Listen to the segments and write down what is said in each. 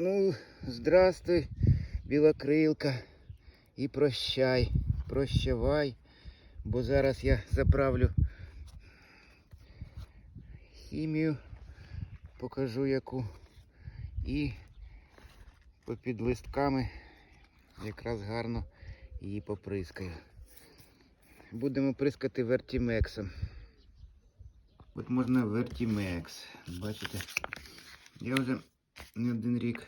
Ну, здрастуй, білокрилка. І прощай, прощавай, бо зараз я заправлю хімію, покажу яку. І попід листками якраз гарно її поприскаю. Будемо прискати вертімексом. От можна вертімекс. Бачите? Я вже не один рік.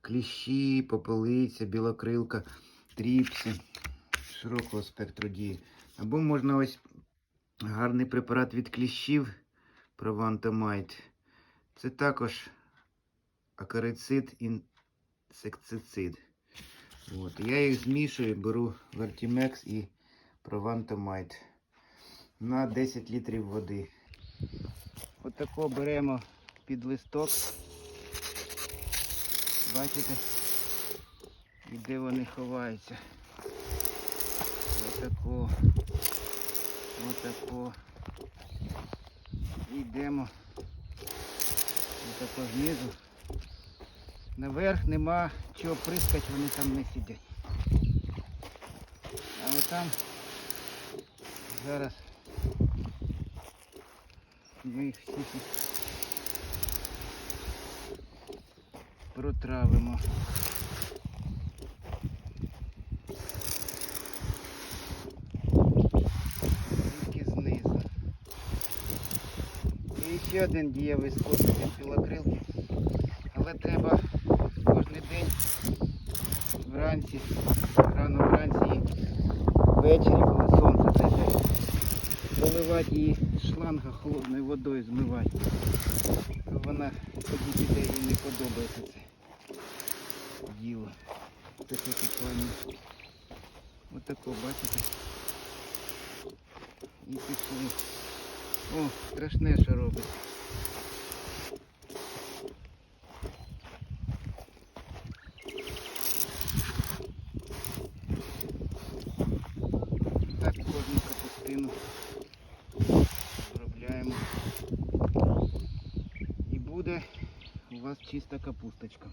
Кліщі, попелиця, білокрилка, тріпси широкого спектру дії. Або можна ось гарний препарат від кліщів Провантомайт. Це також акарицид інсектицид. От. Я їх змішую, беру Vertimex і Провантомайт на 10 літрів води. Отако беремо під листок. Бачите? І де вони ховаються. Отако. Отако. І йдемо. Отако знизу. Наверх нема чого прискати, вони там не сидять. А отам зараз ми їх всіх протравимо. Тільки знизу. І ще один дієвий спосіб від білокрилки. Але треба кожен день вранці, рано вранці і ввечері, коли сонце зайде, поливати її шланга холодною водою змивати. Вона тоді піде не подобається це діло. Таке купання. Отако, бачите? І пішли. О, страшне, що робить. Буде у вас чиста капусточка.